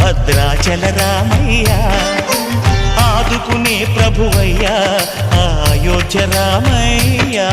భద్రాచల రామయ్యా ఆదుకునే ప్రభువయ్యా అయోధ్య రామయ్యా.